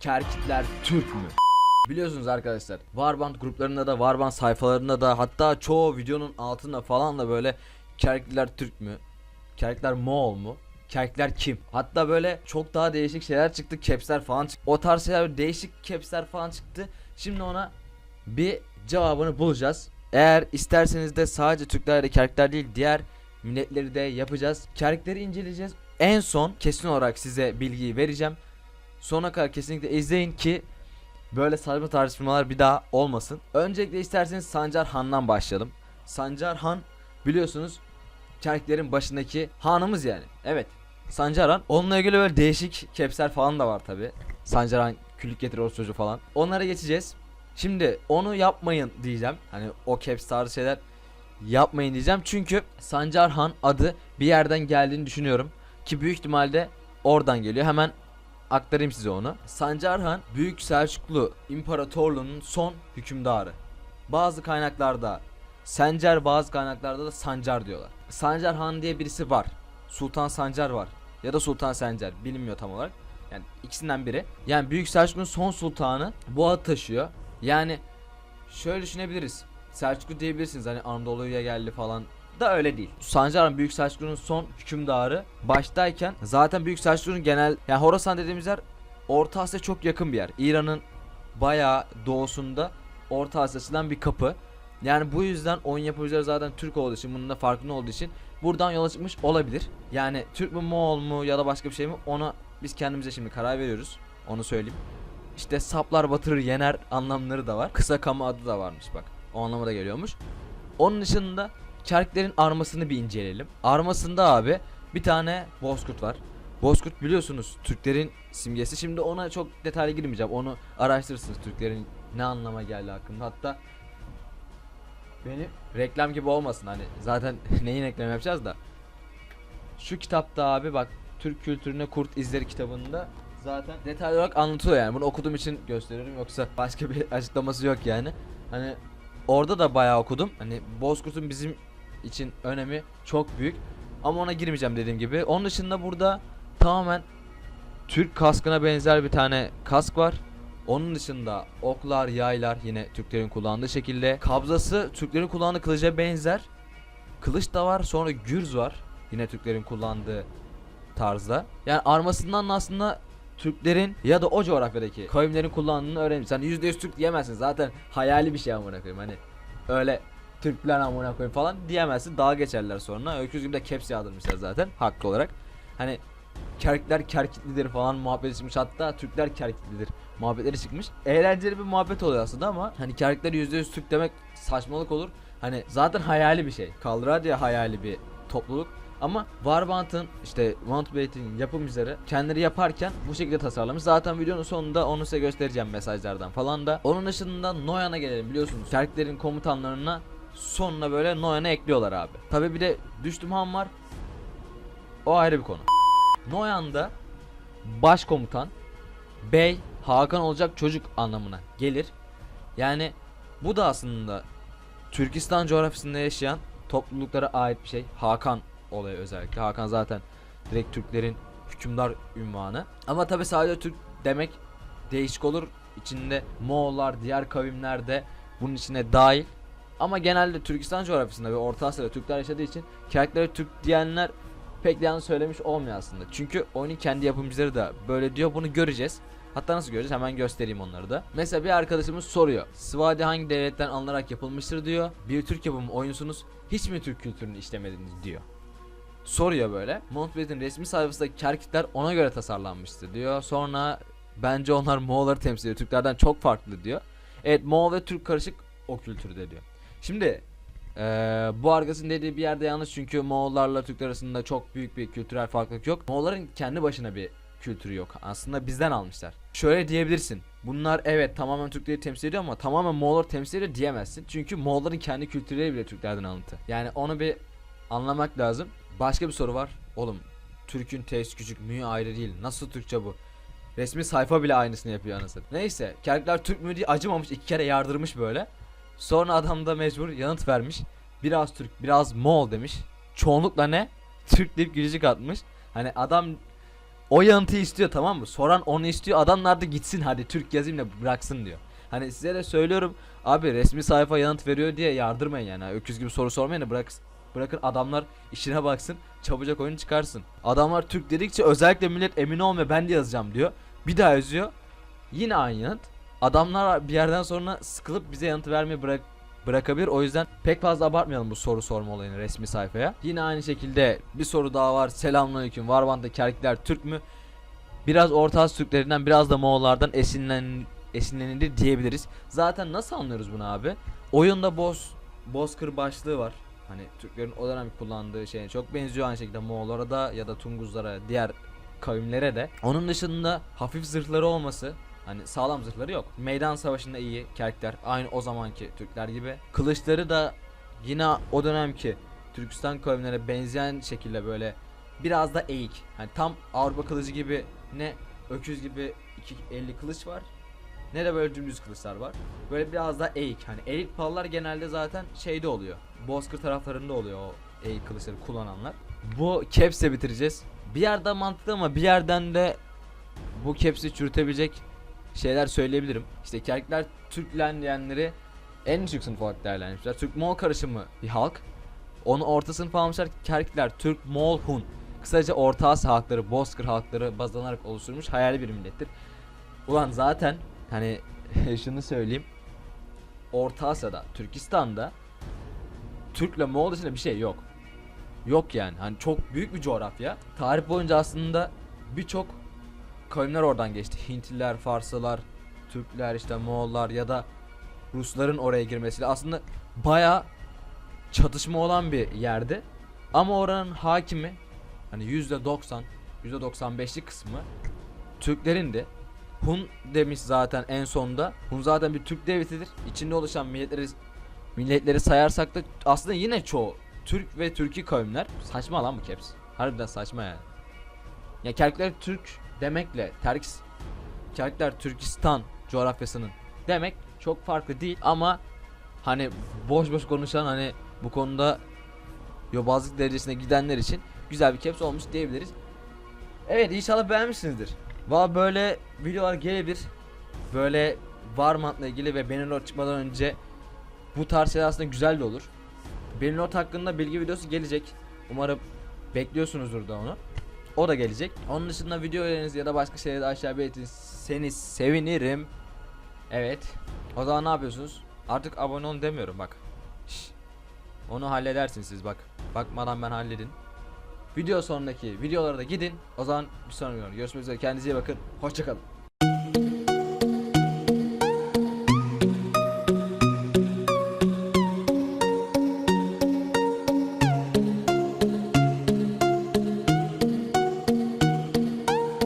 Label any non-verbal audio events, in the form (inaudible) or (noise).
Kerkitler Türk mü? Biliyorsunuz arkadaşlar Warband gruplarında da Warband sayfalarında da hatta çoğu videonun altında falan da böyle Kerkitler Türk mü? Kerkitler Moğol mu? Kerkitler kim? Hatta böyle çok daha değişik şeyler çıktı. Caps'ler falan çıktı. O tarz şeyler değişik caps'ler falan çıktı. Şimdi ona bir cevabını bulacağız. Eğer isterseniz de sadece Türkler ve Kerkitler değil diğer milletleri de yapacağız. Kerkitleri inceleyeceğiz. En son kesin olarak size bilgiyi vereceğim. Sona kadar kesinlikle izleyin ki böyle saçma tartışmalar bir daha olmasın. Öncelikle isterseniz Sancar Han'dan başlayalım. Sancar Han biliyorsunuz Kerklerin başındaki hanımız yani. Evet. Sancar Han. Onunla ilgili böyle değişik kepsler falan da var tabi. Sancar Han küllük getirir çocuğu falan. Onlara geçeceğiz. Şimdi onu yapmayın diyeceğim. Hani o caps tarzı şeyler yapmayın diyeceğim. Çünkü Sancar Han adı bir yerden geldiğini düşünüyorum. Ki büyük ihtimalle oradan geliyor. Hemen aktarayım size onu. Sancar Han Büyük Selçuklu İmparatorluğu'nun son hükümdarı. Bazı kaynaklarda Sencer bazı kaynaklarda da Sancar diyorlar. Sancar Han diye birisi var. Sultan Sancar var. Ya da Sultan Sencer bilinmiyor tam olarak. Yani ikisinden biri. Yani Büyük Selçuklu'nun son sultanı bu adı taşıyor. Yani şöyle düşünebiliriz. Selçuklu diyebilirsiniz hani Anadolu'ya geldi falan da öyle değil. Sancar Han Büyük Selçuklu'nun son hükümdarı baştayken zaten Büyük Selçuklu'nun genel yani Horasan dediğimiz yer Orta Asya çok yakın bir yer. İran'ın bayağı doğusunda Orta Asya'sından bir kapı. Yani bu yüzden oyun yapımcıları zaten Türk olduğu için bunun da farkında olduğu için buradan yola çıkmış olabilir. Yani Türk mü Moğol mu ya da başka bir şey mi ona biz kendimize şimdi karar veriyoruz. Onu söyleyeyim. İşte saplar batırır yener anlamları da var. Kısa kama adı da varmış bak. O anlama da geliyormuş. Onun dışında Kerklerin armasını bir inceleyelim. Armasında abi bir tane bozkurt var. Bozkurt biliyorsunuz Türklerin simgesi. Şimdi ona çok detaylı girmeyeceğim. Onu araştırırsınız Türklerin ne anlama geldi hakkında. Hatta benim reklam gibi olmasın hani zaten (laughs) neyin reklam yapacağız da. Şu kitapta abi bak Türk kültürüne kurt izleri kitabında zaten detaylı olarak anlatıyor yani. Bunu okuduğum için gösteriyorum yoksa başka bir (laughs) açıklaması yok yani. Hani orada da bayağı okudum. Hani Bozkurt'un bizim için önemi çok büyük. Ama ona girmeyeceğim dediğim gibi. Onun dışında burada tamamen Türk kaskına benzer bir tane kask var. Onun dışında oklar, yaylar yine Türklerin kullandığı şekilde. Kabzası Türklerin kullandığı kılıca benzer. Kılıç da var. Sonra gürz var. Yine Türklerin kullandığı tarzda. Yani armasından da aslında Türklerin ya da o coğrafyadaki kavimlerin kullandığını öğrenmiş. Hani %100 Türk diyemezsin. Zaten hayali bir şey amına koyayım. Hani öyle Türkler amına koyayım falan diyemezsin. Daha geçerler sonra. Öküz gibi de caps yağdırmışlar zaten haklı olarak. Hani Kerkler Kerkitlidir falan muhabbeti çıkmış. Hatta Türkler Kerkitlidir muhabbetleri çıkmış. Eğlenceli bir muhabbet oluyor aslında ama hani Kerkler %100 Türk demek saçmalık olur. Hani zaten hayali bir şey. Kalradia hayali bir topluluk. Ama Warband'ın işte Mountbait'in yapımcıları kendileri yaparken bu şekilde tasarlamış. Zaten videonun sonunda onu size göstereceğim mesajlardan falan da. Onun dışında Noyan'a gelelim biliyorsunuz. Kerklerin komutanlarına sonuna böyle Noyan'ı ekliyorlar abi. Tabi bir de Düştüm Han var. O ayrı bir konu. Noyan'da başkomutan Bey Hakan olacak çocuk anlamına gelir. Yani bu da aslında Türkistan coğrafyasında yaşayan topluluklara ait bir şey. Hakan olayı özellikle. Hakan zaten direkt Türklerin hükümdar ünvanı. Ama tabi sadece Türk demek değişik olur. İçinde Moğollar, diğer kavimler de bunun içine dahil. Ama genelde Türkistan coğrafyasında ve Orta Asya'da Türkler yaşadığı için Kerklere Türk diyenler pek yanlış söylemiş olmuyor aslında. Çünkü oyunun kendi yapımcıları da böyle diyor. Bunu göreceğiz. Hatta nasıl göreceğiz? Hemen göstereyim onları da. Mesela bir arkadaşımız soruyor. Svadi hangi devletten alınarak yapılmıştır diyor. Bir Türk yapımı oyuncusunuz. Hiç mi Türk kültürünü işlemediniz diyor. Soruyor böyle. Mountbait'in resmi sayfasındaki kerkitler ona göre tasarlanmıştır diyor. Sonra bence onlar Moğolları temsil ediyor. Türklerden çok farklı diyor. Evet Moğol ve Türk karışık o kültürde diyor. Şimdi eee, bu arkadaşın dediği bir yerde yanlış çünkü Moğollarla Türkler arasında çok büyük bir kültürel farklılık yok. Moğolların kendi başına bir kültürü yok. Aslında bizden almışlar. Şöyle diyebilirsin. Bunlar evet tamamen Türkleri temsil ediyor ama tamamen Moğolları temsil ediyor diyemezsin. Çünkü Moğolların kendi kültürleri bile Türklerden alıntı. Yani onu bir anlamak lazım. Başka bir soru var. Oğlum Türk'ün T'si küçük, mü'yü ayrı değil. Nasıl Türkçe bu? Resmi sayfa bile aynısını yapıyor anasını. Neyse, Kerkler Türk mü diye acımamış iki kere yardırmış böyle. Sonra adam da mecbur yanıt vermiş. Biraz Türk, biraz Moğol demiş. Çoğunlukla ne? Türk deyip gülücük atmış. Hani adam o yanıtı istiyor tamam mı? Soran onu istiyor. Adamlar da gitsin hadi Türk yazayım da bıraksın diyor. Hani size de söylüyorum abi resmi sayfa yanıt veriyor diye yardırmayın yani. Öküz gibi soru sormayın da bırak, bırakın adamlar işine baksın çabucak oyun çıkarsın. Adamlar Türk dedikçe özellikle millet emin olmuyor ben de yazacağım diyor. Bir daha yazıyor. Yine aynı yanıt. Adamlar bir yerden sonra sıkılıp bize yanıt vermeyi bırak bırakabilir. O yüzden pek fazla abartmayalım bu soru sorma olayını resmi sayfaya. Yine aynı şekilde bir soru daha var. Selamünaleyküm. Varband'daki Kerkler Türk mü? Biraz Orta Asya Türklerinden biraz da Moğollardan esinlen esinlenildi diyebiliriz. Zaten nasıl anlıyoruz bunu abi? Oyunda boz bozkır başlığı var. Hani Türklerin o dönem kullandığı şeye çok benziyor aynı şekilde Moğollara da ya da Tunguzlara, diğer kavimlere de. Onun dışında hafif zırhları olması Hani sağlam zırhları yok. Meydan savaşında iyi Kerkler aynı o zamanki Türkler gibi. Kılıçları da yine o dönemki Türkistan kavimlerine benzeyen şekilde böyle biraz da eğik. Hani tam Avrupa kılıcı gibi ne öküz gibi iki elli kılıç var ne de böyle dümdüz kılıçlar var. Böyle biraz daha eğik. Hani eğik pallar genelde zaten şeyde oluyor. Bozkır taraflarında oluyor o eğik kılıçları kullananlar. Bu caps'le bitireceğiz. Bir yerden mantıklı ama bir yerden de bu caps'i çürütebilecek şeyler söyleyebilirim. İşte Kerkler Türklen diyenleri en düşük sınıf olarak değerlendirmişler. Türk-Moğol karışımı bir halk. Onu orta sınıf almışlar. Kerkler Türk, Moğol, Hun. Kısaca Orta Asya halkları, Bozkır halkları baz alınarak oluşturmuş hayali bir millettir. Ulan zaten hani (laughs) şunu söyleyeyim. Orta Asya'da, Türkistan'da Türk'le Moğol dışında bir şey yok. Yok yani. Hani çok büyük bir coğrafya. Tarih boyunca aslında birçok kavimler oradan geçti. Hintliler, Farslılar, Türkler, işte Moğollar ya da Rusların oraya girmesiyle aslında baya çatışma olan bir yerdi. Ama oranın hakimi hani %90, %95'lik kısmı Türklerindi. Hun demiş zaten en sonda. Hun zaten bir Türk devletidir. İçinde oluşan milletleri milletleri sayarsak da aslında yine çoğu Türk ve Türki kavimler. Saçma lan bu caps. Harbiden saçma yani. Ya Kerkler Türk demekle Terks Kerkler Türkistan coğrafyasının demek çok farklı değil ama hani boş boş konuşan hani bu konuda yobazlık derecesine gidenler için güzel bir caps olmuş diyebiliriz. Evet inşallah beğenmişsinizdir. Valla böyle videolar gelebilir. Böyle Varmant'la ilgili ve Benelord çıkmadan önce bu tarz şeyler aslında güzel de olur. Benelord hakkında bilgi videosu gelecek. Umarım bekliyorsunuzdur da onu. O da gelecek. Onun dışında video öneriniz ya da başka şeyleri aşağı belirtirseniz sevinirim. Evet. O zaman ne yapıyorsunuz? Artık abone olun demiyorum bak. Şş. Onu halledersiniz siz bak. Bakmadan ben halledin. Video sonraki videolara da gidin. O zaman bir sonraki görüşmek üzere. Kendinize iyi bakın. Hoşçakalın.